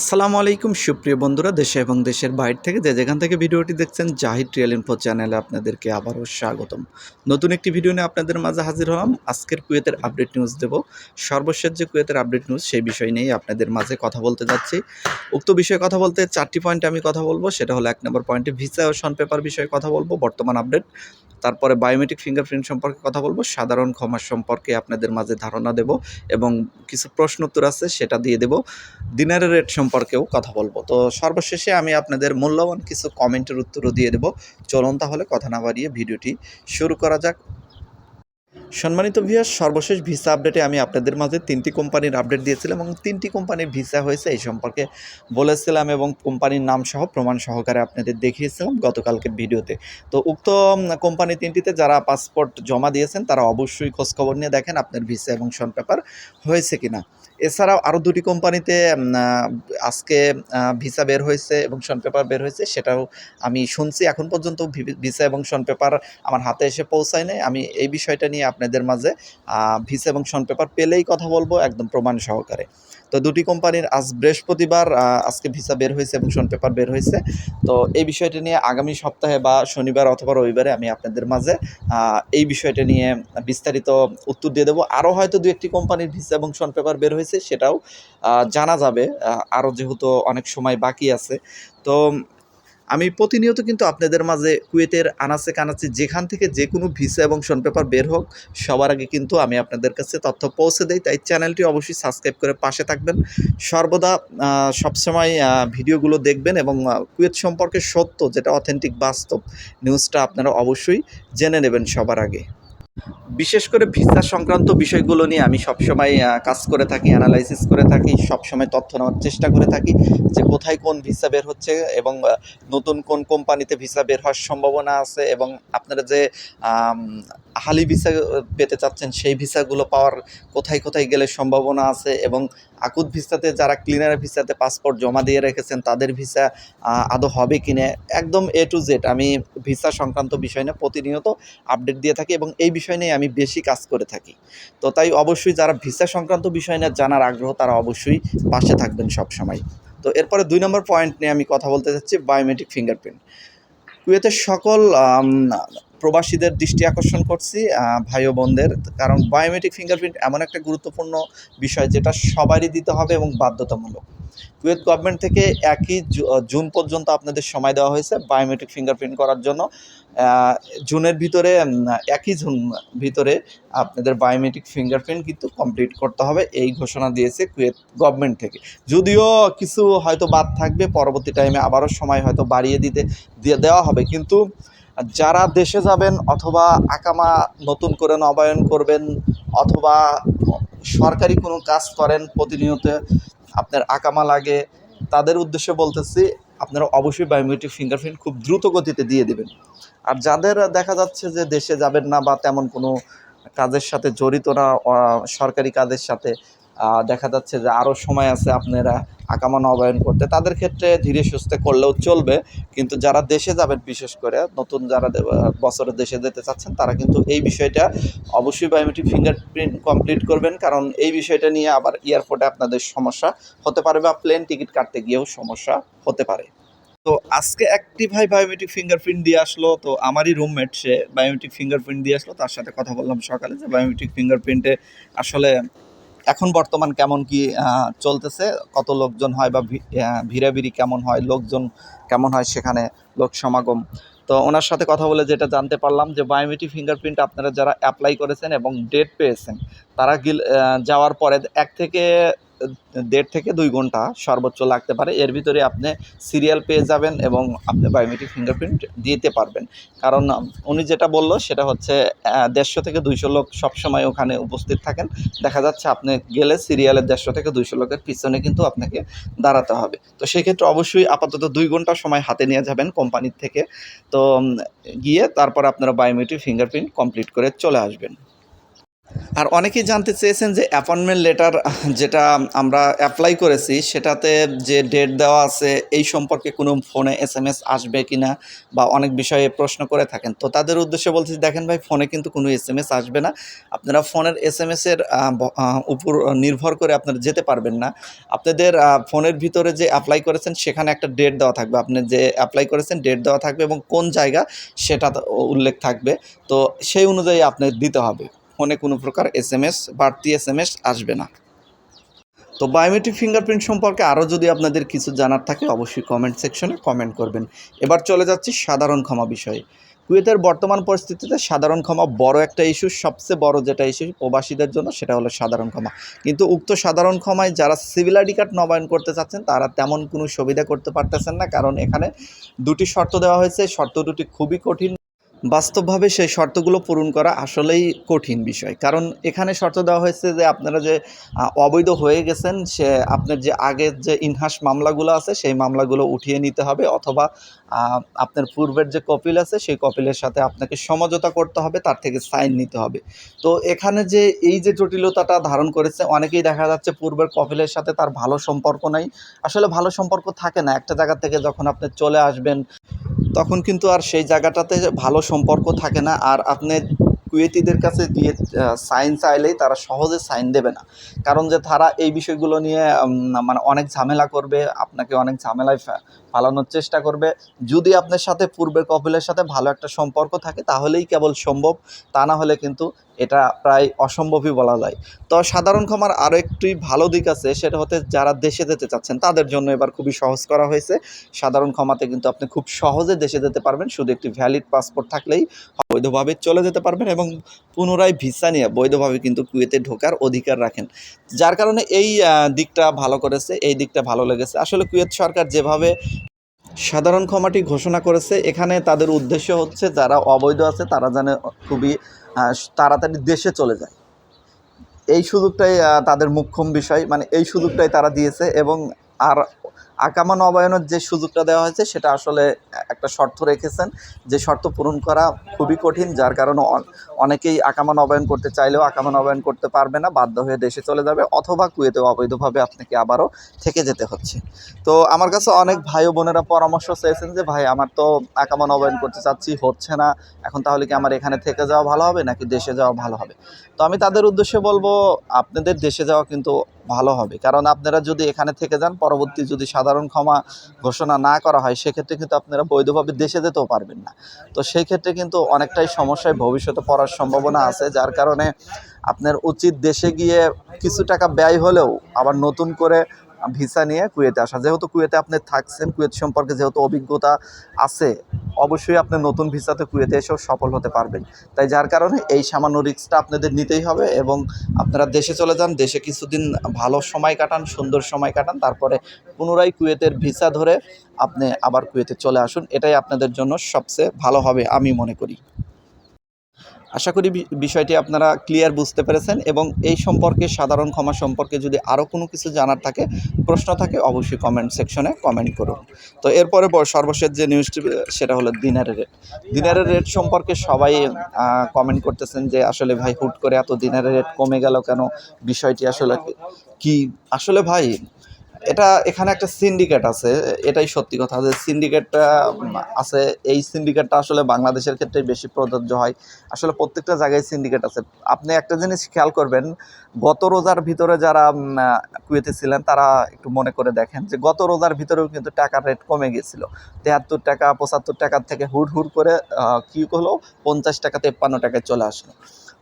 আসসালামু আলাইকুম, সুপ্রিয় বন্ধুরা, দেশে এবং দেশের বাইরে থেকে যে যেখান থেকে ভিডিওটি দেখছেন, জাহিদ রিয়েল ইনফো চ্যানেলে আপনাদেরকে আবারও স্বাগতম। নতুন একটি ভিডিও নিয়ে আপনাদের মাঝে হাজির হলাম। আজকের কুয়েতের আপডেট নিউজ দেব। সর্বশেষ যে কুয়েতের আপডেট নিউজ সেই বিষয় নিয়েই আপনাদের মাঝে কথা বলতে যাচ্ছি। উক্ত বিষয়ে কথা বলতে চারটি পয়েন্টে আমি কথা বলব। সেটা হলো এক নম্বর পয়েন্টে ভিসা ও শন পেপার বিষয়ে কথা বলব। বর্তমান আপডেট তারপরে বায়োমেট্রিক ফিঙ্গারপ্রিন্ট সম্পর্কে কথা বলব। সাধারণ ক্ষমা সম্পর্কে আপনাদের মাঝে ধারণা দেব এবং কিছু প্রশ্ন উত্তর আছে, সেটা দিয়ে দেব। দিনের রেট সম্পর্কেও কথা বলব। তো সর্বশেষে আমি আপনাদের মূল্যবান কিছু কমেন্টের উত্তরও দিয়ে দেব। চলুন তাহলে কথা না বাড়িয়ে ভিডিওটি শুরু করা যাক। সম্মানিত ভিয়ার সর্বশেষ ভিসা আপডেটে আমি আপনাদের মাঝে তিনটি কোম্পানির আপডেট দিয়েছিলাম এবং তিনটি কোম্পানির ভিসা হয়েছে এই সম্পর্কে বলেছিলাম এবং কোম্পানির নাম সহ প্রমাণ সহকারে আপনাদের দেখিয়েছিলাম গতকালকে ভিডিওতে। তো উক্ত কোম্পানি তিনটিতে যারা পাসপোর্ট জমা দিয়েছেন, তারা অবশ্যই খোঁজখবর নিয়ে দেখেন আপনার ভিসা এবং শন পেপার হয়েছে কিনা। এছাড়াও আরও দুটি কোম্পানিতে আজকে ভিসা বের হয়েছে এবং শন পেপার বের হয়েছে, সেটাও আমি শুনছি। এখন পর্যন্ত ভিসা এবং শন পেপার আমার হাতে এসে পৌঁছায় নাই। আমি এই বিষয়টা নিয়ে আপনাদের মাঝে ভিসা এবং শন পেপার পেলেই কথা বলব, একদম প্রমাণ সহকারে। তো দুটি কোম্পানির আজ বৃহস্পতিবার আজকে ভিসা বের হয়েছে এবং সন পেপার বের হয়েছে। তো এই বিষয়টি নিয়ে আগামী সপ্তাহে বা শনিবার অথবা রবিবারে আমি আপনাদের মাঝে এই বিষয়টা নিয়ে বিস্তারিত উত্তর দিয়ে দেবো। আরও হয়তো দু একটি কোম্পানির ভিসা এবং সন পেপার বের হয়েছে সেটাও জানা যাবে আরও যেহেতু অনেক সময় বাকি আছে। তো আমি প্রতিনিয়ত কিন্তু আপনাদের মাঝে কুয়েতের আনাচে কানাচে যেখান থেকে যে কোনো ভিসা এবং শন পেপার বের হোক, সবার আগে কিন্তু আমি আপনাদের কাছে তথ্য পৌঁছে দেই। তাই চ্যানেলটি অবশ্যই সাবস্ক্রাইব করে পাশে থাকবেন। সর্বদা সবসময় ভিডিওগুলো দেখবেন এবং কুয়েত সম্পর্কে সত্য যেটা অথেন্টিক বাস্তব নিউজটা আপনারা অবশ্যই জেনে নেবেন সবার আগে। বিশেষ করে ভিসা সংক্রান্ত বিষয়গুলো নিয়ে আমি সবসময় কাজ করে থাকি অ্যানালাইসিস করে থাকি, সবসময় তথ্য নেওয়ার চেষ্টা করে থাকি যে কোথায় কোন ভিসা বের হচ্ছে এবং নতুন কোন কোম্পানিতে ভিসা বের হওয়ার সম্ভাবনা আছে এবং আপনারা যে হালি ভিসা পেতে চাচ্ছেন সেই ভিসাগুলো পাওয়ার কোথায় কোথায় গেলে সম্ভাবনা আছে এবং আকুত ভিসাতে যারা ক্লিনার ভিসাতে পাসপোর্ট জমা দিয়ে রেখেছেন, তাদের ভিসা আদৌ হবে কিনা একদম এ টু জেড আমি ভিসা সংক্রান্ত বিষয় নিয়ে প্রতিনিয়ত আপডেট দিয়ে থাকি এবং এই বিষয় নিয়ে আমি বেশি কাজ করে থাকি। তো তাই অবশ্যই যারা ভিসা সংক্রান্ত বিষয় নিয়ে জানার আগ্রহ, তারা অবশ্যই পাশে থাকবেন সব সময় তো এরপরে দুই নম্বর পয়েন্ট নিয়ে আমি কথা বলতে চাচ্ছি বায়োমেট্রিক ফিঙ্গারপ্রিন্ট কুয়েতের সকল প্রবাসীদের দৃষ্টি আকর্ষণ করছি ভাই ও বোনদের। কারণ বায়োমেট্রিক ফিঙ্গারপ্রিন্ট এমন একটা গুরুত্বপূর্ণ বিষয় যেটা সবারই দিতে হবে এবং বাধ্যতামূলক। কুয়েত গভর্নমেন্ট থেকে একই জুন পর্যন্ত আপনাদের সময় দেওয়া হয়েছে বায়োমেট্রিক ফিঙ্গারপ্রিন্ট করার জন্য। জুনের ভিতরে একই জুন ভিতরে আপনাদের বায়োমেট্রিক ফিঙ্গারপ্রিন্ট কিন্তু কমপ্লিট করতে হবে, এই ঘোষণা দিয়েছে কুয়েত গভর্নমেন্ট থেকে। যদিও কিছু হয়তো বাদ থাকবে, পরবর্তী টাইমে আবারও সময় হয়তো বাড়িয়ে দিতে দেওয়া হবে। কিন্তু যারা দেশে যাবেন অথবা আকামা নতুন করে নবায়ন করবেন অথবা সরকারি কোনো কাজ করেন প্রতিনিয়ত আপনার আকামা লাগে, তাদের উদ্দেশ্যে বলতেছি, আপনারা অবশ্যই বায়োমেট্রিক ফিঙ্গারপ্রিন্ট খুব দ্রুত গতিতে দিয়ে দেবেন। আর যাদের দেখা যাচ্ছে যে দেশে যাবেন না বা তেমন কোনো কাজের সাথে জড়িত না সরকারি কাজের সাথে দেখা যাচ্ছে যে আরও সময় আছে আপনারা আকামা নবায়ন করতে। তাদের ক্ষেত্রে ধীরে সুস্থে করলেও চলবে, কিন্তু যারা দেশে যাবেন, বিশেষ করে নতুন যারা বছরে দেশে যেতে চাচ্ছেন, তারা কিন্তু এই বিষয়টা অবশ্যই বায়োমেট্রিক ফিঙ্গারপ্রিন্ট কমপ্লিট করবেন, কারণ এই বিষয়টা নিয়ে আবার এয়ারপোর্টে আপনাদের সমস্যা হতে পারে বা প্লেন টিকিট কাটতে গিয়েও সমস্যা হতে পারে। তো আজকে একটি ভাই বায়োমেট্রিক ফিঙ্গারপ্রিন্ট দিয়ে আসলো, তো আমারই রুমমেট সে বায়োমেট্রিক ফিঙ্গারপ্রিন্ট দিয়ে আসলো, তার সাথে কথা বললাম সকালে যে বায়োমেট্রিক ফিঙ্গারপ্রিন্টে আসলে এখন বর্তমান কেমন কি চলতেছে? কত লোকজন হয় বা ভিড়াভিড়ি কেমন হয়? লোকজন কেমন হয় সেখানে লোক সমাগম? তো ওনার সাথে কথা বলে যেটা জানতে পারলাম যে বায়োমেট্রিক ফিঙ্গারপ্রিন্ট আপনারা যারা অ্যাপ্লাই করেছেন এবং ডেট পেয়েছেন, তারা গিল যাওয়ার পরে এক থেকে দেড় থেকে দুই ঘণ্টা সর্বোচ্চ লাগতে পারে। এর ভিতরে আপনি সিরিয়াল পেয়ে যাবেন এবং আপনি বায়োমেট্রিক ফিঙ্গারপ্রিন্ট দিতে পারবেন। কারণ উনি যেটা বলল সেটা হচ্ছে দেড়শো থেকে দুইশো লোক সবসময় ওখানে উপস্থিত থাকেন। দেখা যাচ্ছে আপনি গেলে সিরিয়ালের দেড়শো থেকে দুইশো লোকের পিছনে কিন্তু আপনাকে দাঁড়াতে হবে। তো সেক্ষেত্রে অবশ্যই আপাতত দুই ঘণ্টা সময় হাতে নিয়ে যাবেন কোম্পানির থেকে। তো গিয়ে তারপর আপনারা বায়োমেট্রিক ফিঙ্গারপ্রিন্ট কমপ্লিট করে চলে আসবেন। আর অনেকেই জানতে চেয়েছেন যে অ্যাপয়েন্টমেন্ট লেটার যেটা আমরা অ্যাপ্লাই করেছি, সেটাতে যে ডেট দেওয়া আছে, এই সম্পর্কে কোনো ফোনে এস এম এস আসবে কি না বা অনেক বিষয়ে প্রশ্ন করে থাকেন। তো তাদের উদ্দেশ্যে বলছি, দেখেন ভাই ফোনে কিন্তু কোনো এস এম এস আসবে না। আপনারা ফোনের এস এম এসের উপর নির্ভর করে আপনারা যেতে পারবেন না। আপনাদের ফোনের ভিতরে যে অ্যাপ্লাই করেছেন, সেখানে একটা ডেট দেওয়া থাকবে। আপনি যে অ্যাপ্লাই করেছেন ডেট দেওয়া থাকবে এবং কোন জায়গা সেটা উল্লেখ থাকবে। তো সেই অনুযায়ী আপনি দিতে হবে। ফোনে কোনো প্রকার এস এম এস বাড়তি এস এম এস আসবে না। তো বায়োমেট্রিক ফিঙ্গারপ্রিন্ট সম্পর্কে আরও যদি আপনাদের কিছু জানার থাকে, অবশ্যই কমেন্ট সেকশনে কমেন্ট করবেন। এবার চলে যাচ্ছি সাধারণ ক্ষমা বিষয়ে। কুয়েতের বর্তমান পরিস্থিতিতে সাধারণ ক্ষমা বড় একটা ইস্যু, সবচেয়ে বড় যেটা ইস্যু প্রবাসীদের জন্য, সেটা হলো সাধারণ ক্ষমা। কিন্তু উক্ত সাধারণ ক্ষমায় যারা সিভিল আইডি কার্ড নবায়ন করতে চাচ্ছেন, তারা তেমন কোনো সুবিধা করতে পারতেছেন না, কারণ এখানে দুটি শর্ত দেওয়া হয়েছে। শর্ত দুটি খুবই কঠিন। বাস্তবভাবে সেই শর্তগুলো পূরণ করা আসলেই কঠিন বিষয়। কারণ এখানে শর্ত দেওয়া হয়েছে যে আপনারা যে অবৈধ হয়ে গেছেন, সে আপনার যে আগের যে ইনহাস মামলাগুলো আছে, সেই মামলাগুলো উঠিয়ে নিতে হবে অথবা আপনার পূর্বের যে কপিল আছে, সেই কপিলের সাথে আপনাকে সমঝোতা করতে হবে, তার থেকে সাইন নিতে হবে। তো এখানে যে এই যে জটিলতাটা ধারণ করেছে, অনেকেই দেখা যাচ্ছে পূর্বের কপিলের সাথে তার ভালো সম্পর্ক নাই। আসলে ভালো সম্পর্ক থাকে না। একটা জায়গা থেকে যখন আপনি চলে আসবেন তখন কিন্তু আর সেই জায়গাটাতে ভালো সম্পর্ক থাকে না। আর আপনি কুয়েতিদের কাছে দিয়ে সাইন চাইলেই তারা সহজে সাইন দেবে না। কারণ যে তারা এই বিষয়গুলো নিয়ে মানে অনেক ঝামেলা করবে, আপনাকে অনেক ঝামেলায় ফালানোর চেষ্টা করবে। যদি আপনার সাথে পূর্বের কপিলের সাথে ভালো একটা সম্পর্ক থাকে, তাহলেই কেবল সম্ভব। তা না হলে কিন্তু এটা প্রায় অসম্ভবই বলা যায়। তো সাধারণ ক্ষমার আরও একটি ভালো দিক আছে, সেটা হতে যারা দেশে যেতে চাচ্ছেন, তাদের জন্য এবার খুবই সহজ করা হয়েছে। সাধারণ ক্ষমাতে কিন্তু আপনি খুব সহজে দেশে যেতে পারবেন, শুধু একটি ভ্যালিড পাসপোর্ট থাকলেই বৈধভাবে চলে যেতে পারবেন এবং পুনরায় ভিসা নিয়ে বৈধভাবে কিন্তু কুয়েতে ঢোকার অধিকার রাখেন। যার কারণে এই দিকটা ভালো করেছে, এই দিকটা ভালো লেগেছে। আসলে কুয়েত সরকার যেভাবে সাধারণ ক্ষমাটি ঘোষণা করেছে, এখানে তাদের উদ্দেশ্য হচ্ছে যারা অবৈধ আছে, তারা যেন খুবই তাড়াতাড়ি দেশে চলে যায়। এই সুযোগটাই তাদের মুখ্যম বিষয়। মানে এই সুযোগটাই তারা দিয়েছে এবং আর আকামা নবায়নের যে সুযোগটা দেওয়া হয়েছে, সেটা আসলে একটা শর্ত রেখেছেন। যে শর্ত পূরণ করা খুবই কঠিন, যার কারণে অনেকেই আকামা নবায়ন করতে চাইলেও আকামা নবায়ন করতে পারবে না, বাধ্য হয়ে দেশে চলে যাবে, অথবা কুয়েতে অবৈধভাবে আপনাকে আবারও থেকে যেতে হচ্ছে। তো আমার কাছে অনেক ভাই বোনেরা পরামর্শ চেয়েছেন যে, ভাই, আমার তো আকামা নবায়ন করতে চাচ্ছি, হচ্ছে না, এখন তাহলে কি আমার এখানে থেকে যাওয়া ভালো হবে, নাকি দেশে যাওয়া ভালো হবে? তো আমি তাদের উদ্দেশ্যে বলব, আপনাদের দেশে যাওয়া কিন্তু ভালো হবে। কারণ আপনারা যদি এখানে থেকে যান, পরবর্তী যদি সাধারণ ক্ষমা ঘোষণা না করা হয়, সেক্ষেত্রে কিন্তু আপনারা বৈধভাবে দেশে যেতেও পারবেন না। তো সেই ক্ষেত্রে কিন্তু অনেকটাই সমস্যায় ভবিষ্যতে পড়ার সম্ভাবনা আছে, যার কারণে আপনার উচিত দেশে গিয়ে কিছু টাকা ব্যয় হলেও আবার নতুন করে ভিসা নিয়ে কুয়েতে আসা। যেহেতু কুয়েতে আপনি থাকছেন, কুয়েত সম্পর্কে যেহেতু অভিজ্ঞতা আছে, অবশ্যই আপনি নতুন ভিসাতে কুয়েতে এসেও সফল হতে পারবেন। তাই যার কারণে এই সামান্য রিস্কটা আপনাদের নিতেই হবে এবং আপনারা দেশে চলে যান, দেশে কিছুদিন ভালো সময় কাটান, সুন্দর সময় কাটান, তারপরে পুনরায় কুয়েতের ভিসা ধরে আপনি আবার কুয়েতে চলে আসুন। এটাই আপনাদের জন্য সবচেয়ে ভালো হবে, আমি মনে করি। আশা করি বিষয়টি আপনারা ক্লিয়ার বুঝতে পেরেছেন এবং এই সম্পর্কে, সাধারণ ক্ষমা সম্পর্কে যদি আরও কোনো কিছু জানার থাকে, প্রশ্ন থাকে, অবশ্যই কমেন্ট সেকশনে কমেন্ট করুন। তো এরপরে সর্বশেষ যে নিউজটি সেটা হলো দিনারের রেট দিনারের রেট সম্পর্কে সবাই কমেন্ট করতেছেন যে, আসলে ভাই হুট করে এত দিনারের রেট কমে গেল কেন? বিষয়টি আসলে কি? আসলে ভাই এটা এখানে একটা সিন্ডিকেট আছে, এটাই সত্যি কথা যে সিন্ডিকেটটা আছে। এই সিন্ডিকেটটা আসলে বাংলাদেশের ক্ষেত্রে বেশি প্রযোজ্য হয়। আসলে প্রত্যেকটা জায়গায় সিন্ডিকেট আছে। আপনি একটা জিনিস খেয়াল করবেন, গত রোজার ভিতরে যারা কুয়েতে ছিলেন, তারা একটু মনে করে দেখেন যে গত রোজার ভিতরেও কিন্তু টাকার রেট কমে গিয়েছিল। তেহাত্তর টাকা, পঁচাত্তর টাকার থেকে হুড় হুড় করে কি হলো? পঞ্চাশ টাকা, তেপ্পান্ন টাকায় চলে আসলো।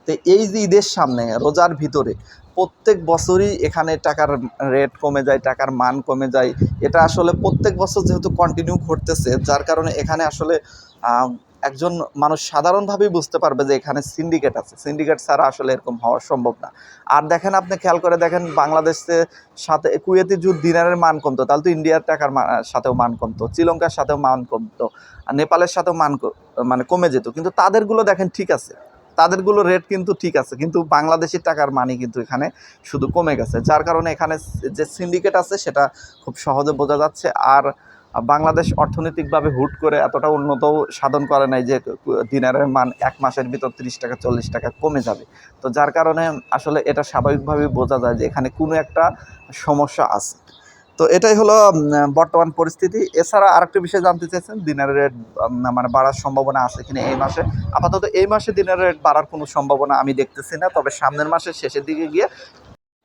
তো এই যে ঈদের সামনে, রোজার ভিতরে প্রত্যেক বছরই এখানে টাকার রেট কমে যায়, টাকার মান কমে যায়। এটা আসলে প্রত্যেক বছর যেহেতু কন্টিনিউ ঘটতেছে, যার কারণে এখানে আসলে একজন মানুষ সাধারণভাবেই বুঝতে পারবে যে এখানে সিন্ডিকেট আছে। সিন্ডিকেট ছাড়া আসলে এরকম হওয়া সম্ভব না। আর দেখেন আপনি খেয়াল করে দেখেন বাংলাদেশে সাথে কুয়েতে যদি দিনারের মান কমতো, তাহলে তো ইন্ডিয়ার টাকার সাথেও মান কমতো, শ্রীলঙ্কার সাথেও মান কমতো, আর নেপালের সাথেও মান মানে কমে যেত। কিন্তু তাদেরগুলো দেখেন ঠিক আছে। তাদেরগুলো রেট কিন্তু ঠিক আছে, কিন্তু বাংলাদেশি টাকার মানি কিন্তু এখানে শুধু কমে গেছে। যার কারণে এখানে যে সিন্ডিকেট আছে সেটা খুব সহজে বোঝা যাচ্ছে। আর বাংলাদেশ অর্থনৈতিকভাবে হুট করে এতটা উন্নত সাধন করে নাই যে দিনারের মান এক মাসের ভিতর তিরিশ টাকা, চল্লিশ টাকা কমে যাবে। তো যার কারণে আসলে এটা স্বাভাবিকভাবেই বোঝা যায় যে এখানে কোনো একটা সমস্যা আছে। তো এটাই হলো বর্তমান পরিস্থিতি। এছাড়া আরেকটা বিষয় জানতে চাইছেন, দিনের রেট মানে বাড়ার সম্ভাবনা আছে কিনা এই মাসে। আপাতত এই মাসে দিনের রেট বাড়ার কোনো সম্ভাবনা আমি দেখতেছি না, তবে সামনের মাসের শেষের দিকে গিয়ে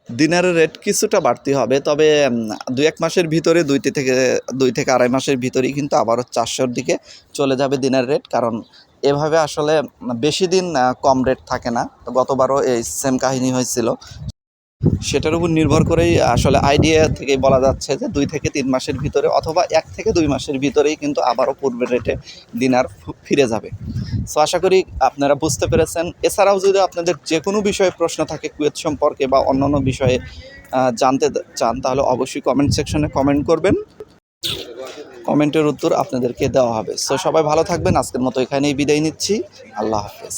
দিনের রেট কিছুটা বাড়তি হবে। তবে দুই এক মাসের ভিতরে, দুইটি থেকে, দুই থেকে আড়াই মাসের ভিতরেই কিন্তু আবারও চারশোর দিকে চলে যাবে দিনের রেট কারণ এভাবে আসলে বেশি দিন কম রেট থাকে না। গতবারও এই সেম কাহিনী হয়েছিল। সেটার উপর নির্ভর করেই আসলে আইডিয়া থেকে বলা যাচ্ছে যে দুই থেকে তিন মাসের ভিতরে অথবা এক থেকে দুই মাসের ভিতরেই কিন্তু আবারও পূর্বের রেটে দিনার ফিরে যাবে। সো আশা করি আপনারা বুঝতে পেরেছেন। এছাড়াও যদি আপনাদের যে কোনো বিষয়ে প্রশ্ন থাকে কুয়েত সম্পর্কে বা অন্যান্য বিষয়ে জানতে চান, তাহলে অবশ্যই কমেন্ট সেকশনে কমেন্ট করবেন। কমেন্টের উত্তর আপনাদেরকে দেওয়া হবে। সো সবাই ভালো থাকবেন। আজকের মতো এখানেই বিদায় নিচ্ছি। আল্লাহ হাফেজ।